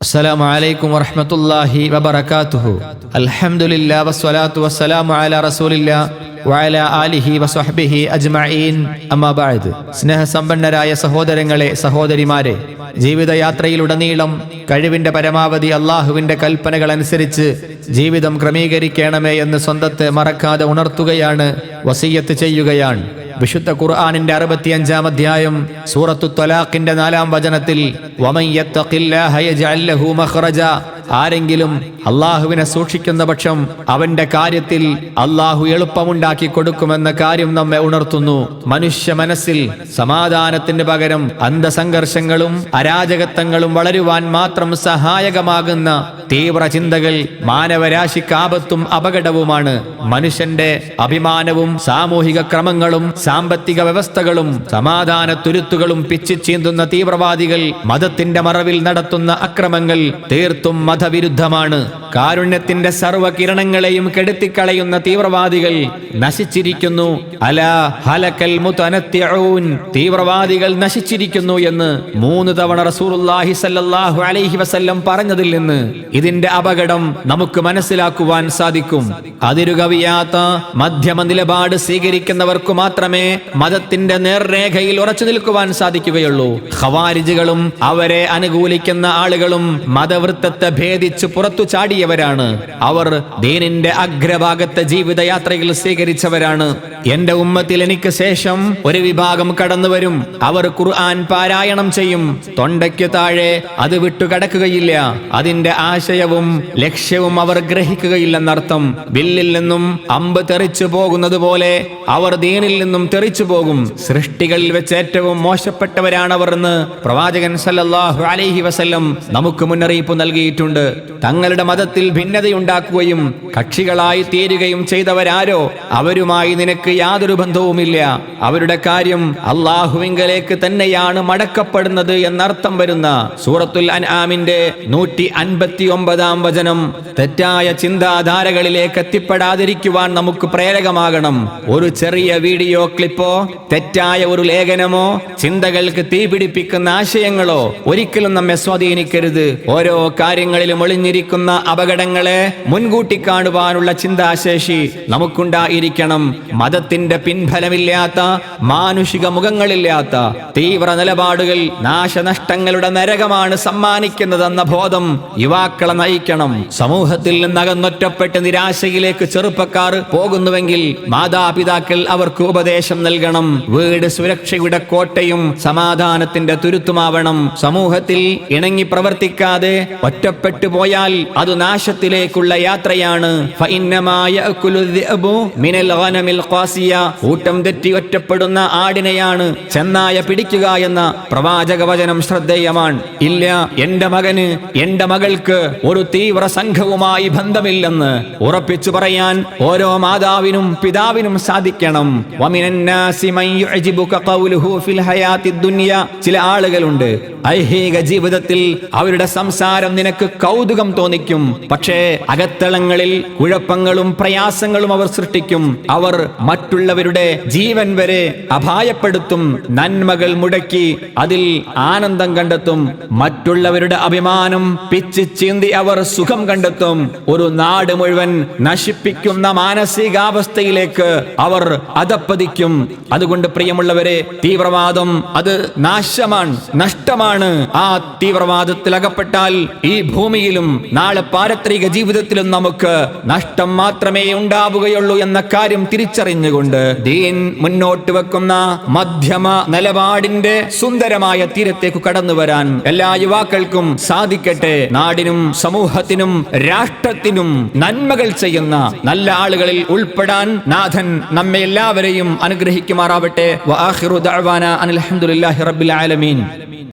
السلام عليكم ورحمة الله وبركاته الحمد لله والصلاة والسلام على رسول الله وعلى آله وصحبه أجمعين أما بعد സ്നേഹസമ്പന്നരായ സഹോദരങ്ങളെ സഹോദരിമാരെ ജീവിതയാത്രയിലുടനീളം കഴിവിന്റെ പരമാവധി അള്ളാഹുവിന്റെ കൽപ്പനകൾ അനുസരിച്ച് ജീവിതം ക്രമീകരിക്കണമേ എന്ന് സ്വന്തത്തെ മറക്കാതെ ഉണർത്തുകയാണ് വസീയത്ത് ചെയ്യുകയാണ് വിശുദ്ധ ഖുർആാനിന്റെ അറുപത്തിയഞ്ചാം അധ്യായം സൂറത്തു ത്വലാഖിന്റെ നാലാം വചനത്തിൽ ആരെങ്കിലും അള്ളാഹുവിനെ സൂക്ഷിക്കുന്ന പക്ഷം അവന്റെ കാര്യത്തിൽ അള്ളാഹു എളുപ്പമുണ്ടാക്കി കൊടുക്കുമെന്ന കാര്യം നമ്മെ ഉണർത്തുന്നു. മനുഷ്യ മനസ്സിൽ സമാധാനത്തിന് പകരം അന്ധസംഘർഷങ്ങളും അരാജകത്വങ്ങളും വളരുവാൻ മാത്രം സഹായകമാകുന്ന തീവ്ര ചിന്തകൾ മാനവരാശിക്ക് ആപത്തും അപകടവുമാണ്. മനുഷ്യന്റെ അഭിമാനവും സാമൂഹിക ക്രമങ്ങളും സാമ്പത്തിക വ്യവസ്ഥകളും സമാധാന തുരുത്തുകളും പിച്ചിച്ചീന്തുന്ന തീവ്രവാദികൾ മതത്തിന്റെ മറവിൽ നടത്തുന്ന അക്രമങ്ങൾ തീർത്തും മതവിരുദ്ധമാണ് കാരുണ്യത്തിന്റെ സർവകിരണങ്ങളെയും കെടുത്തിക്കളയുന്ന തീവ്രവാദികൾ നശിച്ചിരിക്കുന്നു. അല തീവ്രവാദികൾ നശിച്ചിരിക്കുന്നു എന്ന് മൂന്ന് തവണ റസൂലുള്ളാഹി സല്ലല്ലാഹു അലൈഹി വസല്ലം പറഞ്ഞതിൽ നിന്ന് ഇതിന്റെ അപകടം നമുക്ക് മനസ്സിലാക്കുവാൻ സാധിക്കും. അതിരുകവിയാത്ത മധ്യമ നിലപാട് സ്വീകരിക്കുന്നവർക്ക് മാത്രമേ മതത്തിന്റെ നേർരേഖയിൽ ഉറച്ചു നിൽക്കുവാൻ സാധിക്കുകയുള്ളൂ. ഖവാരിജുകളും അവരെ അനുകൂലിക്കുന്ന ആളുകളും മതവൃത്തത്തെ ഭേദിച്ച് പുറത്തു ചാടിയവരാണ്. അവർ ദീനിന്റെ അഗ്രഭാഗത്തെ ജീവിതയാത്രയിൽ സ്വീകരിച്ചവരാണ്. എന്റെ ഉമ്മത്തിൽ എനിക്ക് ശേഷം ഒരു വിഭാഗം കടന്നു വരും. അവർ ഖുർആൻ പാരായണം ചെയ്യും. തൊണ്ടയ്ക്ക് താഴെ അത് വിട്ടുകടക്കുകയില്ല. അതിന്റെ ആശയവും ലക്ഷ്യവും അവർ ഗ്രഹിക്കുകയില്ലെന്നർത്ഥം. ബില്ലിൽ നിന്നും അമ്പ് തെറിച്ചു പോകുന്നത് പോലെ അവർ ദീനിൽ നിന്നും തെറിച്ചു പോകും. സൃഷ്ടികളിൽ വെച്ച് ഏറ്റവും മോശപ്പെട്ടവരാണ് അവർ എന്ന് പ്രവാചകൻ സല്ലല്ലാഹു അലൈഹി വസല്ലം നമുക്ക് മുന്നറിയിപ്പ് നൽകിയിട്ടുണ്ട്. തങ്ങളുടെ മതത്തിൽ ഭിന്നതയുണ്ടാക്കുകയും കക്ഷികളായി തീരുകയും ചെയ്തവരാരോ അവരുമായി നിനക്ക് യാതൊരു ബന്ധവുമില്ല. അവരുടെ കാര്യം അള്ളാഹുവിങ്കലേക്ക് തന്നെയാണ് മടക്കപ്പെടുന്നത് എന്നർത്ഥം വരുന്ന സൂറത്തുൽ അൻആമിന്റെ നൂറ്റി അൻപത്തി ഒമ്പതാം വചനം തെറ്റായ ചിന്താധാരകളിലേക്ക് എത്തിപ്പെടാതിരിക്കുവാൻ നമുക്ക് പ്രേരകമാകണം. ഒരു ചെറിയ വീഡിയോ ക്ലിപ്പോ തെറ്റായ ഒരു ലേഖനമോ ചിന്തകൾക്ക് തീപിടിപ്പിക്കുന്ന ആശയങ്ങളോ ഒരിക്കലും നമ്മെ സ്വാധീനിക്കരുത്. ഓരോ കാര്യങ്ങളിലും ഒളിഞ്ഞിരിക്കുന്ന അപകടങ്ങളെ മുൻകൂട്ടി കാണുവാനുള്ള ചിന്താശേഷി നമുക്കുണ്ടായിരിക്കണം. മതത്തിന്റെ പിൻഫലമില്ലാത്ത മാനുഷിക മുഖങ്ങളില്ലാത്ത തീവ്ര നിലപാടുകൾ നാശനഷ്ടങ്ങളുടെ നരകമാണ് സമ്മാനിക്കുന്നതെന്ന ബോധം യുവാക്കളെ നയിക്കണം. സമൂഹത്തിൽ നിന്നകന്നൊറ്റപ്പെട്ട് നിരാശയിലേക്ക് ചെറുപ്പക്കാർ പോകുന്നുവെങ്കിൽ മാതാപിതാക്കൾ അവർക്ക് ഉപദേശം നൽകണം. വീട് സുരക്ഷയുടെ കോട്ടയും സമാധാനത്തിന്റെ തുരുത്തുമാവണം. സമൂഹത്തിൽ ഇണങ്ങി പ്രവർത്തിക്കാതെ ഒറ്റപ്പെട്ടു പോയാൽ അത് നാശത്തിലേക്കുള്ള യാത്രയാണ്. ഫഇന്നമാ യഅകുലു ഊട്ടം തെറ്റി ഒറ്റപ്പെടുന്ന ആടിനെയാണ് ചെന്നായ പിടിക്കുക എന്ന പ്രവാചക വചനം ശ്രദ്ധേയമാണ്. ഇല്ല എന്റെ മകന് എന്റെ മകൾക്ക് ഒരു തീവ്ര സംഘവുമായി ബന്ധമില്ലെന്ന് ഉറപ്പിച്ചു പറയാൻ ഓരോ മാതാവിനും പിതാവിനും സാധിക്കണം. ചില ആളുകളുണ്ട് ഐഹിക ജീവിതത്തിൽ അവരുടെ സംസാരം നിനക്ക് കൗതുകം തോന്നിക്കും. പക്ഷേ അകത്തളങ്ങളിൽ കുഴപ്പങ്ങളും പ്രയാസങ്ങളും അവർ സൃഷ്ടിക്കും. അവർ മറ്റുള്ളവരുടെ ജീവൻ വരെ അപായപ്പെടുത്തും. നന്മകൾ മുടക്കി അതിൽ ആനന്ദം കണ്ടെത്തും. മറ്റുള്ളവരുടെ അഭിമാനം പിച്ച് ചീന്തി അവർ സുഖം കണ്ടെത്തും. ഒരു നാട് മുഴുവൻ നശിപ്പിക്കുന്ന മാനസികാവസ്ഥയിലേക്ക് അവർ അതപ്പതിക്കും. അതുകൊണ്ട് പ്രിയമുള്ളവരെ തീവ്രവാദം അത് നാശമാണ് നഷ്ടമാണ്. ആ തീവ്രവാദത്തിൽ അകപ്പെട്ടാൽ ഈ ഭൂമിയിലും നാളെ പാരത്രിക ജീവിതത്തിലും നമുക്ക് നഷ്ടം മാത്രമേ ഉണ്ടാവുകയുള്ളൂ എന്ന കാര്യം തിരിച്ചറിഞ്ഞുകൊണ്ട് ദീൻ മുന്നോട്ട് വെക്കുന്ന മധ്യമ നിലപാടിന്റെ സുന്ദരമായ തീരത്തേക്ക് കടന്നു വരാൻ എല്ലാ യുവാക്കൾക്കും സാധിക്കട്ടെ. നാടിനും സമൂഹത്തിനും രാഷ്ട്രത്തിനും നന്മകൾ ചെയ്യുന്ന നല്ല ആളുകളിൽ ഉൾപ്പെടാൻ നാഥൻ നമ്മെ എല്ലാവരെയും അനുഗ്രഹിക്കുമാറാവട്ടെ. വആഖിറു ദഅവാന അനിൽ റബ്ബിൽ ആലമീൻ.